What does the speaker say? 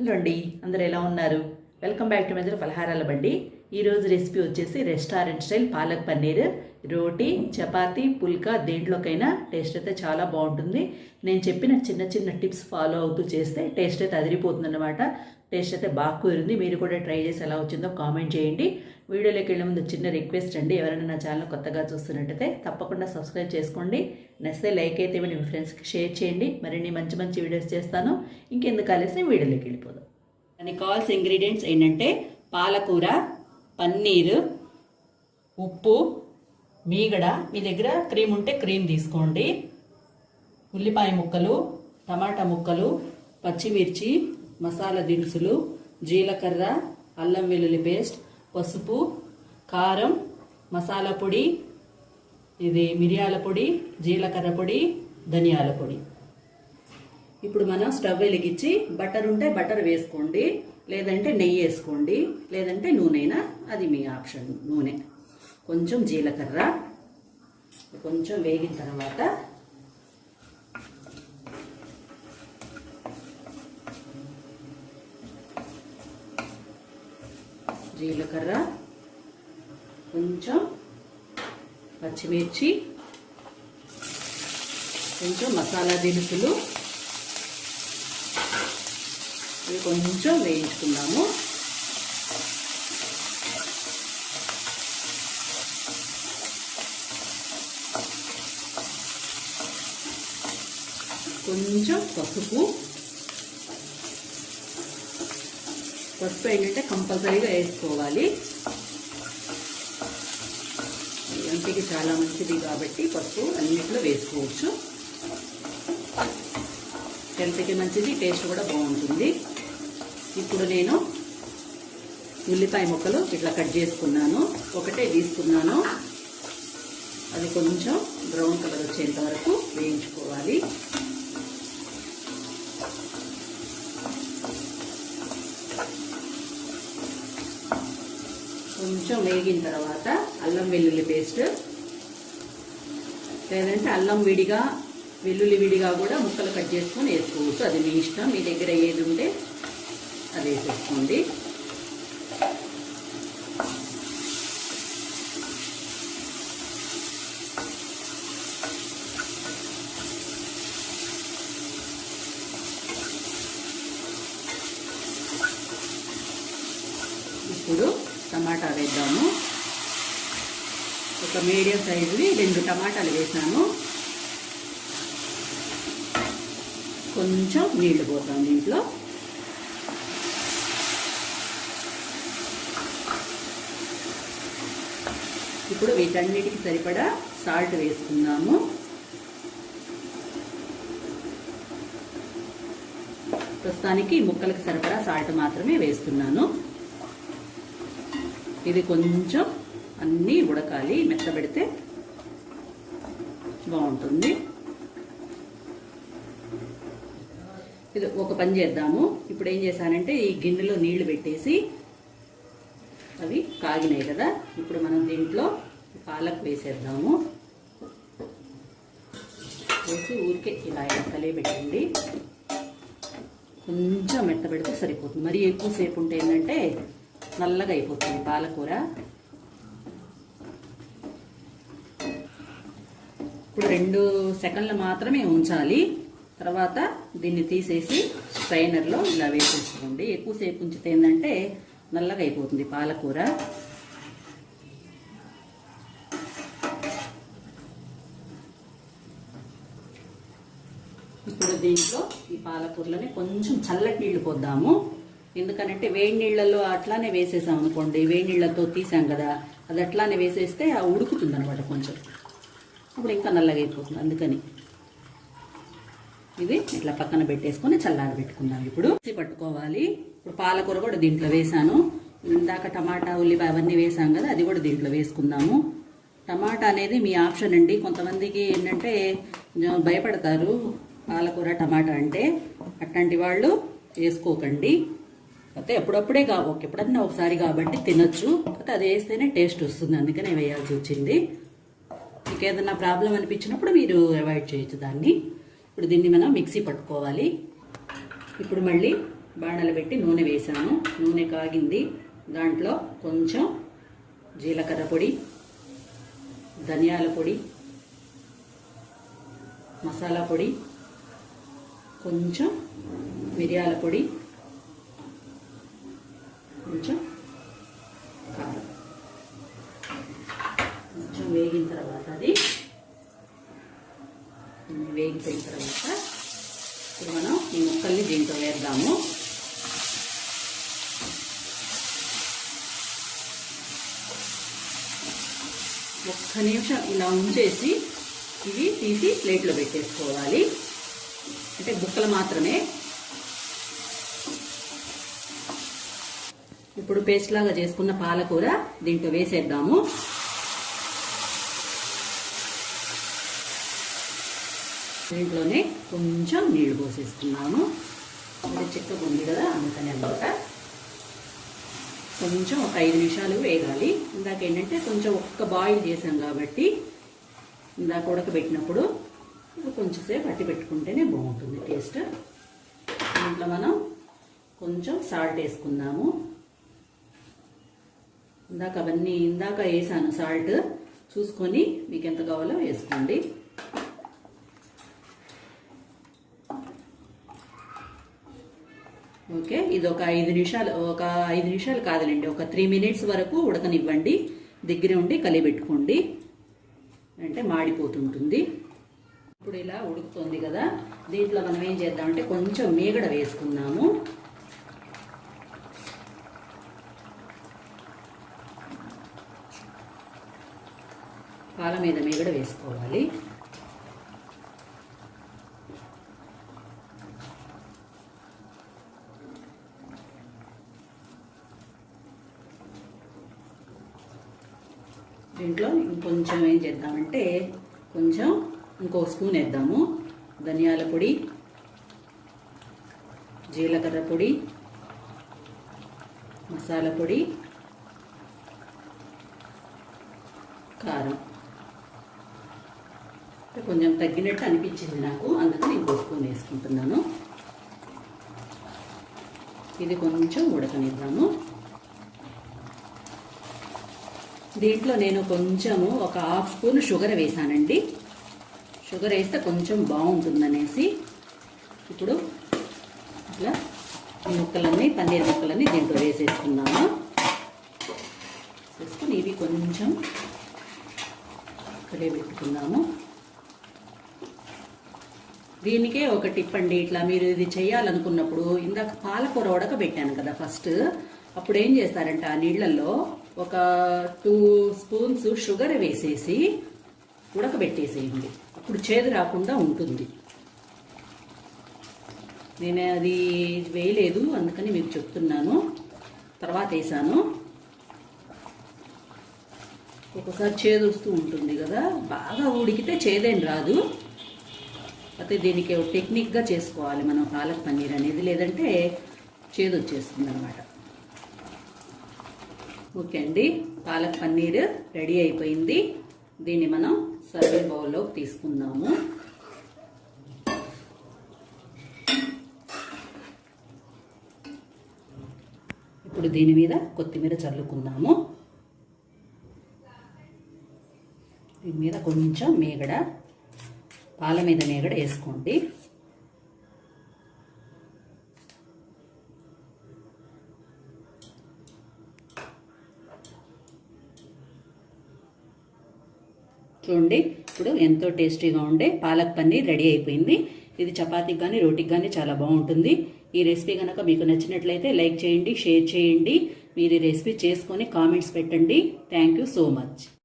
Hello అండి అందరు ఎలా ఉన్నారు? వెల్కమ్ బ్యాక్ టు మెజర్ ఫలహారాల బండి. ఈరోజు రెసిపీ వచ్చేసి రెస్టారెంట్ స్టైల్ పాలక్ పన్నీర్. రోటీ చపాతి పుల్కా దేంట్లోకైనా టేస్ట్ అయితే చాలా బాగుంటుంది. నేను చెప్పిన చిన్న చిన్న టిప్స్ ఫాలో అవుతూ చేస్తే టేస్ట్ అయితే అదిరిపోతుంది అనమాట టేస్ట్ అయితే బాగా కుదిరింది. మీరు కూడా ట్రై చేసి ఎలా వచ్చిందో కామెంట్ చేయండి. వీడియోలోకి వెళ్ళే ముందు చిన్న రిక్వెస్ట్ అండి. ఎవరైనా నా ఛానల్ కొత్తగా చూస్తున్నట్టయితే తప్పకుండా సబ్స్క్రైబ్ చేసుకోండి. నచ్చితే లైక్ అయితే మీ ఫ్రెండ్స్కి షేర్ చేయండి. మరిన్ని మంచి మంచి వీడియోస్ చేస్తాను. ఇంకెందుకు కలిసి వీడియోలోకి వెళ్ళిపోదాం. దానికి కావాల్సిన ఇంగ్రీడియంట్స్ ఏంటంటే పాలకూర పన్నీరు ఉప్పు మీగడ. మీ దగ్గర క్రీమ్ ఉంటే క్రీమ్ తీసుకోండి. ఉల్లిపాయ ముక్కలు టమాటా ముక్కలు పచ్చిమిర్చి మసాలా దినుసులు జీలకర్ర అల్లం వెల్లుల్లి పేస్ట్ పసుపు కారం మసాలా పొడి ఇది మిరియాల పొడి జీలకర్ర పొడి ధనియాల పొడి. ఇప్పుడు మనం స్టవ్ వెలిగించి బటర్ ఉంటే బటర్ వేసుకోండి లేదంటే నెయ్యి వేసుకోండి లేదంటే నూనెనా? అది మీ ఆప్షన్ నూనె. కొంచెం జీలకర్ర కొంచెం వేగిన తర్వాత జీలకర్ర కొంచెం పచ్చిమిర్చి కొంచెం మసాలా దినుసులు. ఇవి కొంచెం వేయించుకున్నాము కొంచెం పసుపు. పసుపు ఏంటంటే కంపల్సరీగా వేసుకోవాలి. ఒంటికి చాలా మంచిది కాబట్టి పసుపు అన్నిట్లో వేసుకోవచ్చు. హెల్త్కి మంచిది టేస్ట్ కూడా బాగుంటుంది. ఇప్పుడు నేను ఉల్లిపాయ ముక్కలు ఇట్లా కట్ చేసుకున్నాను. ఒకటే తీసుకున్నాను. అది కొంచెం బ్రౌన్ కలర్ వచ్చేంత వరకు వేయించుకోవాలి. కొంచెం వేగిన తర్వాత అల్లం వెల్లుల్లి పేస్ట్. లేదంటే అల్లం విడిగా వెల్లుల్లి విడిగా కూడా ముక్కలు కట్ చేసుకొని వేసుకోవచ్చు. అది మీ ఇష్టం. మీ దగ్గర ఏది ఉంటే అది వేసేసుకోండి ఇప్పుడు టమాటా వేద్దాము ఒక మీడియం సైజువి రెండు టమాటాలు వేసాను కొంచెం నీళ్ళు పోతాం దీంట్లో. ఇప్పుడు వీటన్నిటికి సరిపడా సాల్ట్ వేసుకుందాము. ప్రస్తుతానికి ముక్కలకు సరిపడా సాల్ట్ మాత్రమే వేస్తున్నాను. ఇది కొంచెం అన్నీ ఉడకాలి మెత్తబెడితే బాగుంటుంది. ఇది ఒక పని చేద్దాము. ఇప్పుడు ఏం చేశానంటే ఈ గిన్నెలో నీళ్ళు పెట్టేసి అవి కాగినాయి కదా. ఇప్పుడు మనం దీంట్లో పాలక్ వేసేద్దాము. వేసి ఊరికే ఇలా కలిగి పెట్టండి కొంచెం మెత్తబెడితే సరిపోతుంది. మరీ ఎక్కువసేపు ఉంటే ఏంటంటే నల్లగా అయిపోతుంది పాలకూర. ఇప్పుడు రెండు సెకండ్లు మాత్రమే ఉంచాలి. తర్వాత దీన్ని తీసేసి స్ట్రైనర్లో ఇలా వేసేసుకోండి. ఎక్కువసేపు ఉంచితే ఏంటంటే నల్లగా అయిపోతుంది పాలకూర. ఇప్పుడు దీంట్లో ఈ పాలకూరలోనే కొంచెం చల్లటి నీళ్ళు పోద్దాము. ఎందుకనంటే వేడి నీళ్ళల్లో అట్లానే వేసేసాం అనుకోండి వేడి నీళ్ళతో తీసాం కదా అది అట్లానే వేసేస్తే ఆ ఉడుకుతుంది అనమాట కొంచెం. అప్పుడు ఇంకా నల్లగా అయిపోతుంది అందుకని. ఇది ఇట్లా పక్కన పెట్టేసుకొని చల్లారి పెట్టుకుందాం ఇప్పుడు. పట్టుకోవాలి. ఇప్పుడు పాలకూర కూడా దీంట్లో వేసాను. ఇందాక టమాటా ఉల్లిపాయ అవన్నీ వేసాం కదా అది కూడా దీంట్లో వేసుకుందాము. టమాటా అనేది మీ ఆప్షన్ అండి. కొంతమందికి ఏంటంటే భయపడతారు. పాలకూర టమాటా అంటే అట్లాంటి వాళ్ళు వేసుకోకండి. అయితే ఎప్పుడప్పుడే కా ఎప్పుడన్నా ఒకసారి కాబట్టి తినొచ్చు. అయితే అది వేస్తేనే టేస్ట్ వస్తుంది. అందుకనే వేయాల్సి వచ్చింది. మీకు ఏదైనా ప్రాబ్లం అనిపించినప్పుడు మీరు అవాయిడ్ చేయొచ్చు దాన్ని. ఇప్పుడు దీన్ని మనం మిక్సీ పట్టుకోవాలి. ఇప్పుడు మళ్ళీ బాణలు పెట్టి నూనె వేసాను. నూనె కాగింది. దాంట్లో కొంచెం జీలకర్ర పొడి ధనియాల పొడి మసాలా పొడి కొంచెం మిరియాల పొడి కొంచెం కారం కొంచెం వేగిన తర్వాత అది వేగిపోయిన తర్వాత ఇప్పుడు మనం ఈ ముక్కల్ని దీంట్లో వేద్దాము ఒక్క నిమిషం ఇలా ఉంచేసి ఇవి తీసి ప్లేట్లో పెట్టేసుకోవాలి. అంటే బుక్కలు మాత్రమే. ఇప్పుడు పేస్ట్ లాగా చేసుకున్న పాలకూర దీంట్లో వేసేద్దాము. దీంట్లోనే కొంచెం నీళ్ళు పోసేసుకున్నాము. అది చిక్కగా ఉంది కదా అందుకని అనమాట. కొంచెం ఒక ఐదు నిమిషాలు వేగాలి. ఇందాక ఏంటంటే కొంచెం ఒక్క బాయిల్ చేసాం కాబట్టి ఇందాక ఉడకబెట్టినప్పుడు కొంచెంసేపు అట్టి పెట్టుకుంటేనే బాగుంటుంది టేస్ట్ దీంట్లో మనం కొంచెం సాల్ట్ వేసుకుందాము. ఇందాక అవన్నీ ఇందాక వేసాను సాల్ట్ చూసుకొని మీకు ఎంత కావాలో వేసుకోండి. ఓకే ఇది ఒక ఐదు నిమిషాలు ఒక ఐదు నిమిషాలు కాదులేండి ఒక త్రీ మినిట్స్ వరకు ఉడకనివ్వండి దగ్గర ఉండి కలిపెట్టుకోండి. అంటే మాడిపోతుంటుంది. ఇప్పుడు ఇలా ఉడుకుతుంది కదా దీంట్లో మనం ఏం చేద్దామంటే కొంచెం మీగడ వేసుకుందాము. పాల మీద మీగడ వేసుకోవాలి. దీంట్లో ఇంకొంచెం ఏం చేద్దామంటే కొంచెం ఇంకో స్పూన్ వేద్దాము. ధనియాల పొడి జీలకర్ర పొడి మసాలా పొడి కారం. కొంచెం తగ్గినట్టు అనిపించింది నాకు అందుకని ఇంకో స్పూన్ వేసుకుంటున్నాను. ఇది కొంచెం ఉడకనిద్దాము. దీంట్లో నేను కొంచెము ఒక హాఫ్ స్పూన్ షుగర్ వేసానండి. షుగర్ వేస్తే కొంచెం బాగుంటుందనేసి ఇప్పుడు ఇట్లా ఈ ముక్కలన్నీ పన్నీర్ ముక్కలన్నీ దీంట్లో వేసేసుకుందాము వేసుకుని ఇవి కొంచెం ఇక్కడే పెట్టుకుందాము దీనికే ఒక టిప్ అండి ఇట్లా మీరు ఇది చేయాలనుకున్నప్పుడు ఇందాక పాలకూర ఉడకబెట్టాను కదా ఫస్ట్. అప్పుడు ఏం చేస్తారంటే ఆ నీళ్ళల్లో ఒక టూ స్పూన్స్ షుగర్ వేసేసి ఉడకబెట్టేసేయండి. అప్పుడు చేదు రాకుండా ఉంటుంది. నేను అది వేయలేదు అందుకని మీకు చెప్తున్నాను. తర్వాత వేసాను. ఒకసారి చేదు వస్తూ ఉంటుంది కదా బాగా ఉడికితే చేదేం రాదు. అయితే దీనికి ఒక టెక్నిక్గా చేసుకోవాలి మనం పాలక్ పన్నీర్ అనేది లేదంటే చేదు వచ్చేస్తుంది అనమాట ఓకే అండి. పాలక్ పన్నీర్ రెడీ అయిపోయింది. దీన్ని మనం సర్వింగ్ బౌల్లోకి తీసుకుందాము. ఇప్పుడు దీని మీద కొత్తిమీర చల్లుకుందాము. దీని మీద కొంచెం మేగడ పాల మీద మేగడ వేసుకోండి. చూడండి ఇప్పుడు ఎంతో టేస్టీగా ఉండే పాలక్ పన్నీర్ రెడీ అయిపోయింది. ఇది చపాతీకి కానీ రోటీకి కానీ చాలా బాగుంటుంది. ఈ రెసిపీ కనుక మీకు నచ్చినట్లయితే లైక్ చేయండి షేర్ చేయండి. మీరు ఈ రెసిపీ చేసుకొని కామెంట్స్ పెట్టండి. Thank you so much.